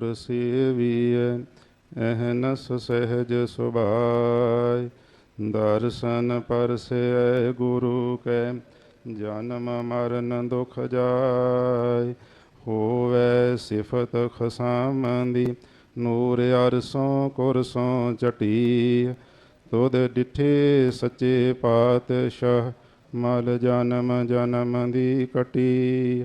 ਗੁਰ ਸੇਵੀਐ ਅਹਨਸ ਸਹਿਜ ਸੁਭਾਇ। ਦਰਸ਼ਨ ਪਰਸੈ ਗੁਰੂ ਕੈ, ਜਨਮ ਮਰਨ ਦੁਖ ਜਾਇ। ਹੋਵੇ ਸਿਫਤ ਖਸਾਮੰਦੀ, ਨੂਰ ਅਰਸੋਂ ਕੁਰਸੋਂ ਚਟੀ ਤੁਧ ਡਿਠੇ ਸੱਚੇ ਪਾਤਸ਼ਾਹ, ਮਲ ਜਨਮ ਜਨਮ ਦੀ ਕਟੀ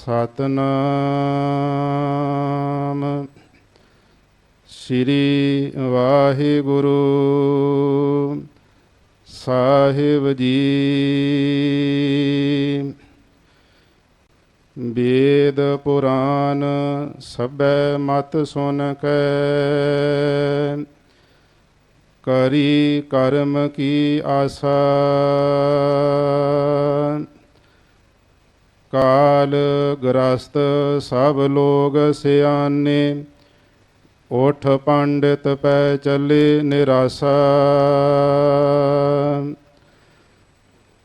ਸਤਨਾਮ। ਸ੍ਰੀ ਵਾਹਿਗੁਰੂ ਸਾਹਿਬ ਜੀ। ਵੇਦ ਪੁਰਾਨ ਸਭੈ ਮਤ ਸੁਨ ਕੈ। ਕਰੀ ਕਰਮ ਕੀ ਆਸਾ। ਕਾਲ ਗ੍ਰਸਤ ਸਭ ਲੋਗ ਸਿਆਨੇ, ਉਠ ਪੰਡਿਤ ਪੈ ਚੱਲੇ ਨਿਰਾਸਾ।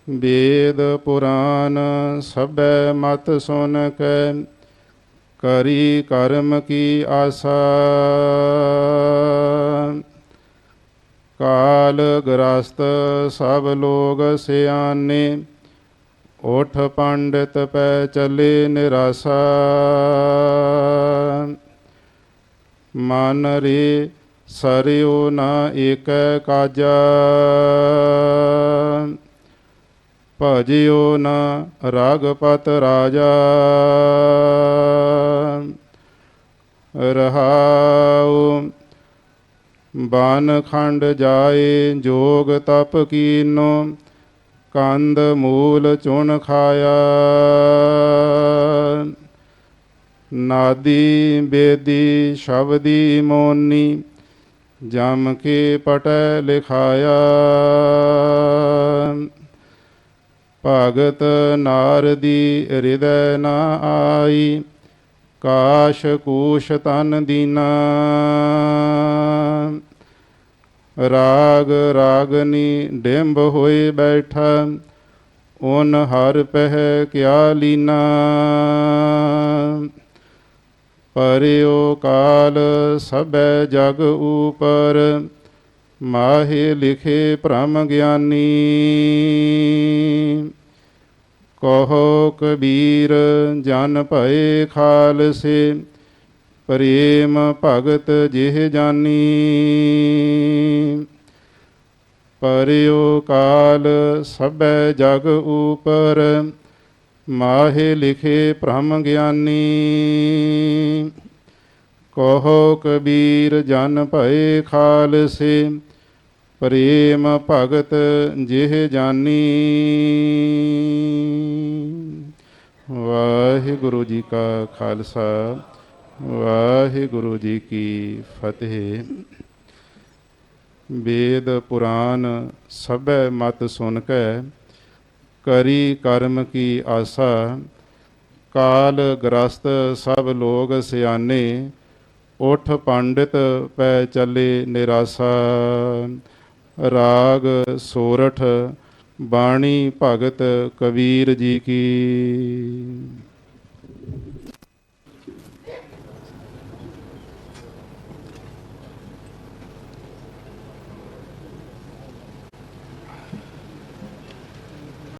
ਵੇਦ ਪੁਰਾਨ ਸਭੈ ਮਤ ਸੁਨ ਕੈ, ਕਰੀ ਕਰਮ ਕੀ ਆਸਾ। ਕਾਲ ਗ੍ਰਸਤ ਸਭ ਲੋਗ ਸਿਆਨੇ ਉਠ ਪੰਡਿਤ ਪੈ ਚੱਲੇ ਨਿਰਾਸਾ। ਮਨ ਰੇ ਸਰਿਓ ਨਾ ਏਕ ਕਾਜਾ। ਭਜਿਓ ਨਾ ਰਾਗਪਤ ਰਾਜਾ। ਰਹਾਉ ਬਨ ਖੰਡ ਜਾਏ ਜੋਗ ਤਪ ਕੀਨੋ। ਕੰਦ ਮੂਲ ਚੁਣ ਖਾਇਆ। ਨਾਦੀ ਬੇਦੀ ਸ਼ਬਦੀ ਮੋਨੀ, ਜਮ ਕੇ ਪਟੈ ਲਿਖਾਇਆ। ਭਗਤ ਨਾਰਦੀ ਹਿਰਦੈ ਨਾ ਆਈ, ਕਾਸ਼ ਕੂਸ਼ ਤਨ ਦੀਨਾ। ਰਾਗ, ਰਾਗਨੀ ਡਿੰਬ ਹੋਏ ਬੈਠਾ ਓਨ ਹਰ ਪਹਿ ਕਿਆ ਲੀਨਾ। ਪਰਿਓ ਕਾਲ ਸਭੈ ਜਗ ਉਪਰ, ਮਾਹੇ ਲਿਖੇ ਭ੍ਰਮ ਗਿਆਨੀ। ਕਹੋ ਕਬੀਰ, ਜਨ ਭਏ ਖਾਲਸੇ ਪ੍ਰੇਮ ਭਗਤ ਜਿਹ ਜਾਨੀ। ਪਰਿਓ ਕਾਲ ਸਭੈ ਜਗ ਉਪਰ, ਮਾਹੇ ਲਿਖੇ ਭ੍ਰਮ ਗਿਆਨੀ। ਕਹੋ ਕਬੀਰ ਜਨ ਭਏ ਖਾਲਸੇ, ਪ੍ਰੇਮ ਭਗਤ ਜਿਹ ਜਾਨੀ। ਵਾਹਿਗੁਰੂ ਜੀ ਕਾ ਖਾਲਸਾ। ਵਾਹਿਗੁਰੂ ਜੀ ਕੀ ਫਤਿਹ। ਵੇਦ ਪੁਰਾਨ ਸਭੈ ਮਤ ਸੁਨ ਕੈ, ਕਰੀ ਕਰਮ ਕੀ ਆਸਾ। ਕਾਲ ਗ੍ਰਸਤ ਸਭ ਲੋਗ ਸਿਆਣੇ ਉਠ ਪੰਡਿਤ ਪੈ ਚੱਲੇ ਨਿਰਾਸਾ। ਰਾਗ ਸੋਰਠ, ਬਾਣੀ ਭਗਤ ਕਬੀਰ ਜੀ ਕੀ।